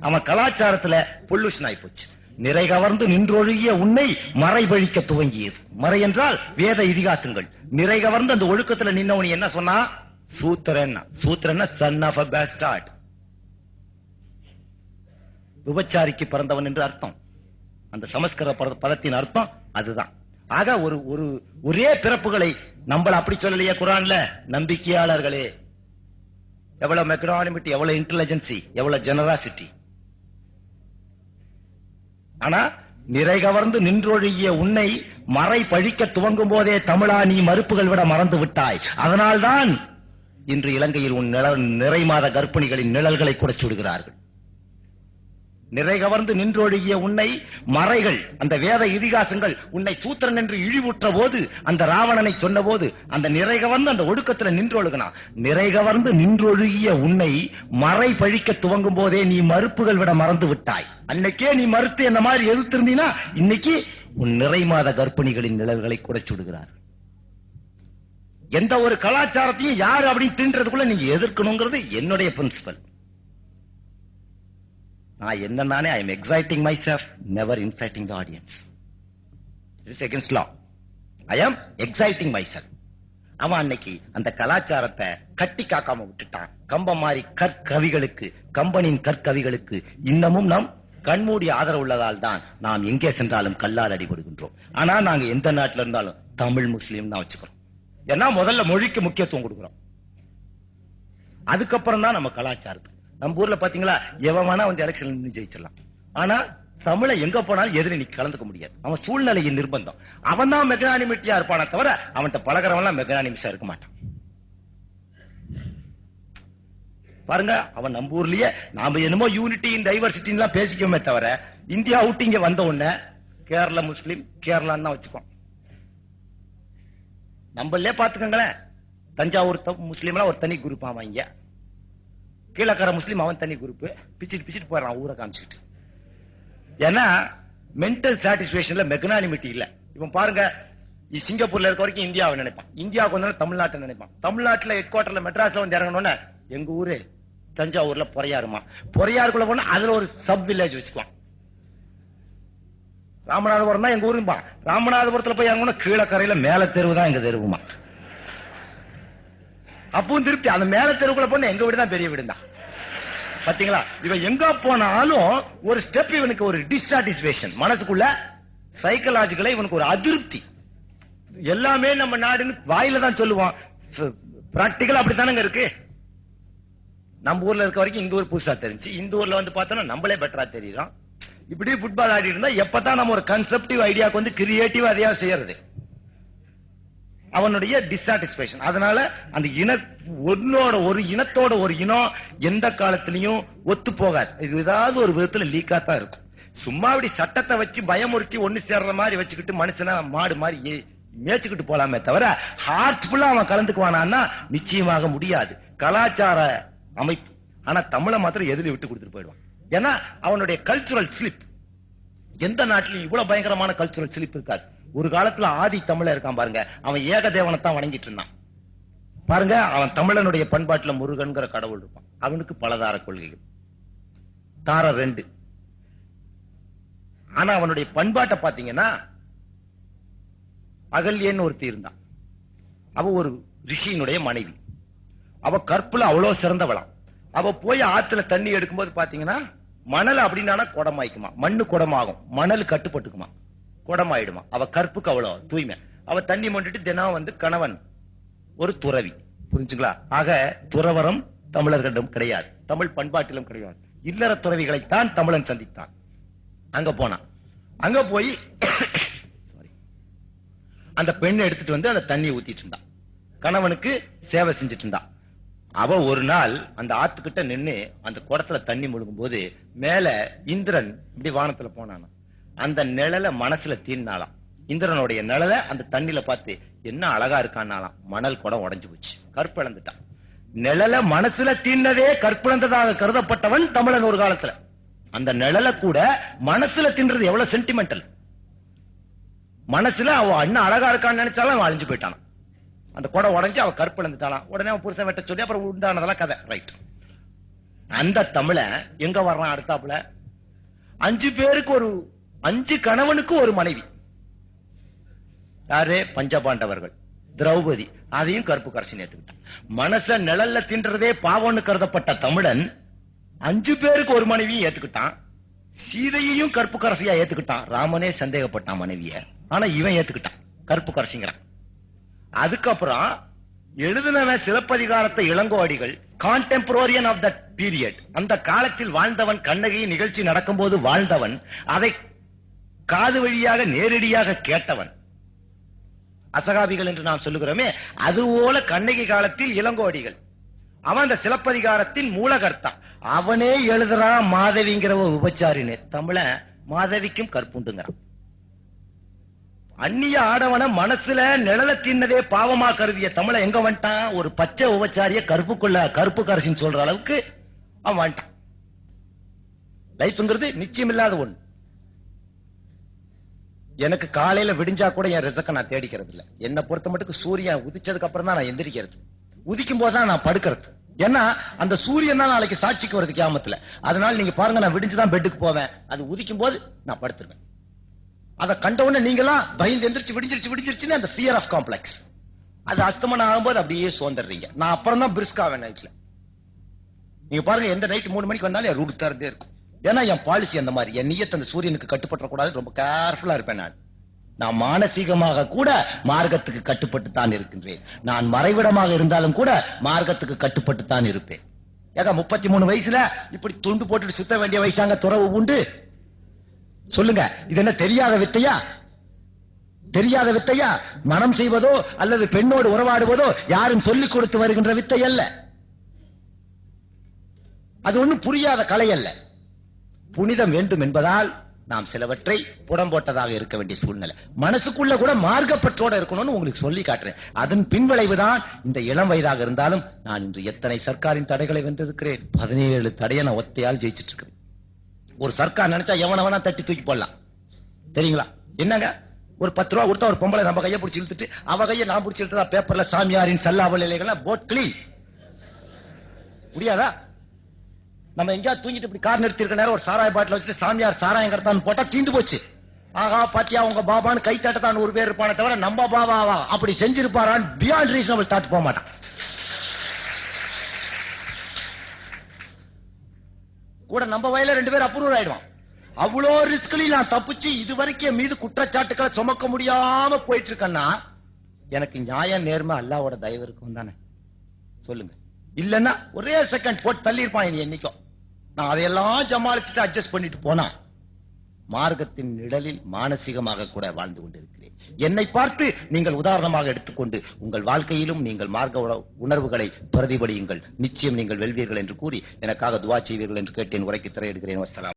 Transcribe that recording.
அவன் கலாச்சாரத்துல பொல்யூஷன் ஆகி போச்சு நிறை கவர்ந்து நின்றொழுகிய உன்னை மறைபழிக்க துவங்கியது. மறை என்றால் வேத இதிகாசங்கள். நிறை கவர்ந்து அந்த ஒழுக்கத்துல நின்னவன் என்ன சொன்னா? சூத்திரன் சூத்திரன் சன் ஆஃப் அ பேஸ்டார்ட் விபச்சாரிக்கு பிறந்தவன் என்று அர்த்தம். அந்த சமஸ்கிருத பத- பதத்தின் அர்த்தம் அதுதான். ஆக ஒரு ஒரு ஒரே பிறப்புகளை நம்மள அப்படி சொல்லலையே குரான்ல? நம்பிக்கையாளர்களே. எவ்வளவு மெக்னானிமிட்டி எவ்வளவு இன்டெலிஜென்சி எவ்வளவு ஜெனராசிட்டி ஆனா நிறை கவர்ந்து நின்றொழுகிய உன்னை மறை பழிக்க துவங்கும் போதே தமிழா நீ மறுப்புகள் விட மறந்து விட்டாய். அதனால்தான் இன்று இலங்கையில் உன் நிழல் நிறை மாத கர்ப்பிணிகளின் நிழல்களை கூட சுடுகிறார்கள். நிறை கவர்ந்து நின்றொழுகிய உன்னை மறைகள் அந்த வேத இதிகாசங்கள் உன்னை சூத்திரன் என்று இழிவுற்ற போது அந்த ராவணனை சொன்ன போது அந்த நிறை கவர்ந்து அந்த ஒடுக்கத்துல நின்றொழுகினா? நிறை கவர்ந்து நின்றொழுகிய உன்னை மறை பழிக்க துவங்கும் போதே நீ மறுப்புகள் விட மறந்து விட்டாய். அன்னைக்கே நீ மறுத்து என்ன மாதிரி எதிர்த்திருந்தீனா இன்னைக்கு உன் நிறை மாத கர்ப்பிணிகளின் நிழல்களை கூட சுடுகிறார். எந்த ஒரு கலாச்சாரத்தையும் யாரு அப்படின்னு தின்றதுக்குள்ள நீங்க எதிர்க்கணுங்கிறது என்னுடைய பிரின்சிபல் நான் என்ன நானே I am exciting myself never inciting the audience it's against law I am exciting my self அவன் அன்னைக்கு அந்த கலாச்சாரத்தை கட்டி காக்காம விட்டுட்டான். கம்பம் மாதிரி கற்கவிகளுக்கு கம்பனின் கற்கவிகளுக்கு இன்னமும் நாம் கண்மூடி ஆதரவு உள்ளதால் தான் நாம் எங்கே சென்றாலும் கல்லால் அடிபடுகின்றோம். ஆனா நாங்க எந்த நாட்டுல இருந்தாலும் தமிழ் முஸ்லீம் தான் வச்சுக்கிறோம். ஏன்னா முதல்ல மொழிக்கு முக்கியத்துவம் கொடுக்கிறோம். அதுக்கப்புறம் தான் நம்ம கலாச்சாரத்துக்கு. நம்ம ஊர்ல பாத்தீங்களா எவன் வேணா வந்து எலெக்ஷன்ல நின்று ஜெயிச்சிடலாம். ஆனா தமிழை எங்க போனாலும் எதிரி நீ கலந்துக்க முடியாது. அவன் சூழ்நிலையின் நிர்பந்தம். அவன் தான் மெகனானிமிட்டியா இருப்பானே தவிர அவன்கிட்ட பழகிறவன்லாம் எல்லாம் இருக்க மாட்டான். பாருங்க அவன் நம்ம ஊர்லயே நாம என்னமோ யூனிட்டி டைவர்சிட்டி எல்லாம் பேசிக்கோமே தவிர இந்தியா விட்டு இங்க வந்த உடனே கேரள முஸ்லீம் கேரளான்னு தான் வச்சுக்கோம் நம்மளே பாத்துக்கோங்களேன் தஞ்சாவூர் முஸ்லீம்லாம் ஒரு தனி குரூப் அவன் இங்க. கீழக்கரை முஸ்லீம் அவன் தனி குரூப் பிச்சுட்டு பிச்சுட்டு போறான் ஊரை காமிச்சிட்டு ஏன்னா மென்டல் சாட்டிஸ்பேஷன்ல மெக்னானிமிட்டி இல்ல. இவன் பாருங்க சிங்கப்பூர்ல இருக்க வரைக்கும் இந்தியாவை நினைப்பான். இந்தியாவுக்கு வந்து தமிழ்நாட்டை நினைப்பான். தமிழ்நாட்டுல ஹெட் குவார்டர்ல மெட்ராஸ்ல வந்து இறங்கணும்னு எங்க ஊரு? தஞ்சாவூர்ல பொறையாருமா பொறையாருக்குள்ள போனா அதுல ஒரு சப் வில்லேஜ் வச்சுக்குவான். ராமநாதபுரம் தான் எங்க ஊரும்பா. ராமநாதபுரத்துல போய் இறங்கணும் கீழக்கரையில மேல தெருவு தான் எங்க தெருவுமா. அப்பவும் திருப்தி. அந்த மேல தெருவுக்குள்ள போன எங்க வீடு தான் பெரிய வீடு தான் பாத்தீங்களா? இவன் எங்க போனாலும் ஒரு ஸ்டெப் இவனுக்கு ஒரு டிஸாட்டிஸ்பேஷன் மனசுக்குள்ள சைக்கலாஜிக்கலா இவனுக்கு ஒரு அதிருப்தி. எல்லாமே நம்ம நாடுன்னு வாயில தான் சொல்லுவான். பிராக்டிக்கல் அப்படித்தானங்க இருக்கு? நம்ம ஊர்ல இருக்க வரைக்கும் இந்த ஊர் புதுசா தெரிஞ்சு இந்த ஊர்ல வந்து பார்த்தோம்னா நம்மளே பெட்டரா தெரியுறோம். இப்படி ஃபுட்பால் ஆடி இருந்தா எப்பதான் நம்ம ஒரு கன்செப்டிவ் ஐடியாவுக்கு வந்து கிரியேட்டிவ் அதையா செய்யறது. அவனுடைய டிஸாட்டிஸ்பேஷன் அதனால அந்த இன ஒன்னோட ஒரு இனத்தோட ஒரு இனம் எந்த காலத்திலையும் ஒத்து போகாது. இது ஏதாவது ஒரு விதத்துல லீக்கா தான் இருக்கும். சும்மா இப்படி சட்டத்தை வச்சு பயமுறுத்தி ஒண்ணு சேர்ற மாதிரி வச்சுக்கிட்டு மனுஷனா மாடு மாதிரி மேய்ச்சிக்கிட்டு மேய்ச்சுக்கிட்டு போலாமே தவிர ஹார்ட்ஃபுல்லா அவன் கலந்துக்குவானான்னா நிச்சயமாக முடியாது. கலாச்சார அமைப்பு. ஆனா தமிழை மாத்திரம் எதிரி விட்டு கொடுத்துட்டு போயிடுவான். ஏன்னா அவனுடைய கல்ச்சுரல் ஸ்லிப் எந்த நாட்டிலும் இவ்வளவு பயங்கரமான கல்ச்சுரல் ஸ்லிப் இருக்காது. ஒரு காலத்துல ஆதி தமிழ இருக்கான் பாருங்க. அவன் ஏக தான் வணங்கிட்டு இருந்தான். பாருங்க அவன் தமிழனுடைய பண்பாட்டுல முருகன்கிற கடவுள் இருப்பான். அவனுக்கு பலதார கொள்கைகள். தார ரெண்டு. ஆனா அவனுடைய பண்பாட்டை பாத்தீங்கன்னா அகல்யன்னு ஒருத்தி இருந்தான். அவ ஒரு ரிஷியினுடைய மனைவி. அவ கற்புல அவ்வளவு சிறந்தவளாம். அவ போய் ஆத்துல தண்ணி எடுக்கும்போது பாத்தீங்கன்னா மணல் அப்படின்னா குடமாய்க்குமா. மண்ணு குடமாகும். மணல் கட்டுப்பட்டுக்குமா. குடமாயிடுமா? அவ கற்புக்கு அவ்வளவு தூய்மை. அவ தண்ணி மொண்டுட்டு தினம் வந்து கணவன் ஒரு துறவி. புரிஞ்சுங்களா? ஆக துறவரம் தமிழர்களிடம் கிடையாது. தமிழ் பண்பாட்டிலும் கிடையாது. இல்லற துறவிகளைத்தான் தமிழன் சந்தித்தான். அங்க போனான் அங்க போய் அந்த பெண்ணை எடுத்துட்டு வந்து அந்த தண்ணியை ஊத்திட்டு இருந்தான். கணவனுக்கு சேவை செஞ்சுட்டு இருந்தான். அவ ஒரு நாள் அந்த ஆத்துக்கிட்ட நின்னு அந்த குடத்துல தண்ணி முழுகும் போது மேல இந்திரன் இப்படி வானத்துல போனானா அந்த நிழல மனசுல தீர்னாலாம் இந்திரனுடைய நிழலை அந்த தண்ணில பார்த்து என்ன அழகா இருக்கான்னாலாம் மணல் குடம் உடஞ்சு போச்சு. கற்பிழந்துட்டான். நிழல மனசுல தின்னதே கற்பிழந்ததாக கருதப்பட்டவன் தமிழன் ஒரு காலத்துல. அந்த நிழல கூட மனசுல தின்றது எவ்வளவு சென்டிமெண்டல் மனசுல அவன் அண்ணன் அழகா இருக்கான்னு நினைச்சாலும் அவன் அழிஞ்சு போயிட்டான். அந்த குடம் உடஞ்சு அவன் கற்பிழந்துட்டாலாம் உடனே அவன் புருஷன் வெட்ட சொல்லி அப்புறம் உண்டானதெல்லாம் கதை. ரைட் அந்த தமிழ எங்க வர்றான் அடுத்தாப்புல? அஞ்சு பேருக்கு ஒரு அஞ்சு கணவனுக்கு ஒரு மனைவி. யாரு? பஞ்சபாண்டவர்கள் திரௌபதி. அதையும் கருப்பு கரசி ஏத்துக்கிட்டான். மனச நிழல்ல தின்றதே பாவம்னு கருதப்பட்ட தமிழன் அஞ்சு பேருக்கு ஒரு மனைவியும் ஏத்துக்கிட்டான். சீதையையும் கருப்பு கரசியா ஏத்துக்கிட்டான். ராமனே சந்தேகப்பட்டான் மனைவிய. ஆனா இவன் ஏத்துக்கிட்டான். கருப்பு கரசிங்கிறான். அதுக்கப்புறம் எழுதினவன் சிலப்பதிகாரத்தை இளங்கோடிகள் கான்டெம்பரோரியன் ஆஃப் தட் பீரியட் அந்த காலத்தில் வாழ்ந்தவன் கண்ணகி நிகழ்ச்சி நடக்கும்போது வாழ்ந்தவன் அதை காது வழியாக நேரடியாக கேட்டவன். அசகாபிகள் என்று நாம் சொல்லுகிறோமே அதுபோல கண்ணகி காலத்தில் இளங்கோடிகள். அவன் அந்த சிலப்பதிகாரத்தின் மூலகர்த்தான் அவனே எழுதுறான் மாதவிங்கிற ஒரு உபச்சாரின்னு தமிழ மாதவிக்கும் கற்புண்டுங்கிறான். அந்நிய ஆடவன மனசுல நிழல தின்னதே பாவமா கருதிய தமிழ எங்க வந்துட்டான் ஒரு பச்சை உபச்சாரிய கருப்புக்குள்ள கருப்பு கரசின்னு சொல்ற அளவுக்கு அவன் வந்துட்டான். லைஃப்ங்கிறது நிச்சயம் இல்லாத ஒண்ணு. எனக்கு காலையில விடிஞ்சா கூட என் ரிசக்க நான் தேடிக்கிறது இல்ல என்னை பொறுத்த மட்டுக்கு சூரியன் உதிச்சதுக்கு அப்புறம் தான் நான் எந்திரிக்கிறது. உதிக்கும் போது தான் நான் படுக்கிறது. ஏன்னா அந்த சூரியன் தான் நாளைக்கு சாட்சிக்கு வருது கியாமத்துல. அதனால நீங்க பாருங்க நான் விடிஞ்சுதான் பெட்டுக்கு போவேன். அது உதிக்கும் போது நான் படுத்துருவேன். அதை கண்ட உடனே நீங்களாம் பயந்து எந்திரிச்சு விடிஞ்சிருச்சு விடிஞ்சிருச்சுன்னு அந்த ஃபியர் ஆஃப் காம்ப்ளெக்ஸ் அது அஸ்தமனம் ஆகும்போது அப்படியே சோந்துடுறீங்க நான் அப்புறம் தான் பிரிஸ்காவேன் நைட்ல நீங்க பாருங்க எந்த நைட் மூணு மணிக்கு வந்தாலும் ரூட் தரதே இருக்கும். ஏன்னா என் பாலிசி அந்த மாதிரி. என் நீயத்தை அந்த சூரியனுக்கு கட்டுப்பட்ட கூடாது ரொம்ப கேர்ஃபுல்லா இருப்பேன் நான். நான் மானசீகமாக கூட மார்க்கத்துக்கு கட்டுப்பட்டு தான் இருக்கின்றேன். நான் மறைவிடமாக இருந்தாலும் கூட மார்க்கத்துக்கு கட்டுப்பட்டு தான் இருப்பேன். ஏங்க முப்பத்தி மூணு வயசுல இப்படி துண்டு போட்டுட்டு சுத்த வேண்டிய வயசாங்க துறவு உண்டு? சொல்லுங்க. இது என்ன தெரியாத வித்தையா? தெரியாத வித்தையா? மனம் செய்வதோ அல்லது பெண்ணோடு உறவாடுவதோ யாரும் சொல்லிக் கொடுத்து வருகின்ற வித்தை அல்ல. அது ஒண்ணும் புரியாத கலை அல்ல. புனிதம் வேண்டும் என்பதால் நாம் சிலவற்றை புடம் போட்டதாக இருக்க வேண்டிய சூழ்நிலை. மனசுக்குள்ள கூட மார்க்கப்பற்றோட இருக்கணும்னு உங்களுக்கு சொல்லி காட்டுறேன். அதன் பின்விளைவுதான் இந்த இளம் வயதாக இருந்தாலும் நான் இன்று எத்தனை சர்க்காரின் தடைகளை வென்றிருக்கிறேன். பதினேழு தடையை நான் ஒத்தையால் ஜெயிச்சிட்டு இருக்கிறேன் ஒரு சர்க்கார் நினைச்சா எவன வேணா தட்டி தூக்கி போடலாம். தெரியுங்களா? என்னங்க? ஒரு பத்து ரூபா கொடுத்தா ஒரு பொம்பளை நம்ம கையை பிடிச்சி இழுத்துட்டு அவ கையை நான் பிடிச்சி இழுத்ததா பேப்பர்ல சாமியாரின் சல்லாவல் இலைகள்லாம் போட் கிளீன் முடியாதா? நம்ம எங்கேயாவது தூங்கிட்டு இப்படி கார் நிறுத்திருக்க நேரம் ஒரு சாராய பாட்டில் வச்சுட்டு சாமியார் சாராயம் கடத்தான்னு போட்டா தீந்து போச்சு. ஆகா பாத்தியா உங்க பாபான்னு கை தட்டத்தான் ஒரு பேர் இருப்பானே தவிர நம்ம பாபாவா அப்படி செஞ்சிருப்பாரான்னு பியாண்ட் ரீசனபிள் தாட்டு போக மாட்டான். கூட நம்ம வயல ரெண்டு பேரும் அப்ரூவ் ஆயிடுவான். அவ்வளோ ரிஸ்க்லையும் நான் தப்பிச்சு இது வரைக்கும் மீது குற்றச்சாட்டுக்களை சுமக்க முடியாம போயிட்டு இருக்கேன்னா எனக்கு நியாயம் நேர்மை அல்லாவோட தயவு இருக்கும் தானே. சொல்லுங்க. இல்லன்னா ஒரே செகண்ட் போட்டு தள்ளி இருப்பான் நீ என்னைக்கும் நான் அதையெல்லாம் சமாளிச்சுட்டு அட்ஜஸ்ட் பண்ணிட்டு போனா மார்க்கத்தின் நிழலில் மானசீகமாக கூட வாழ்ந்து கொண்டிருக்கிறேன். என்னை பார்த்து நீங்கள் உதாரணமாக எடுத்துக்கொண்டு உங்கள் வாழ்க்கையிலும் நீங்கள் மார்க்க உணர்வுகளை பிரதிபலியுங்கள். நிச்சயம் நீங்கள் வெல்வீர்கள் என்று கூறி எனக்காக துவா செய்வீர்கள் என்று கேட்டேன். உரைக்கு திரையிடுகிறேன். வசலாம்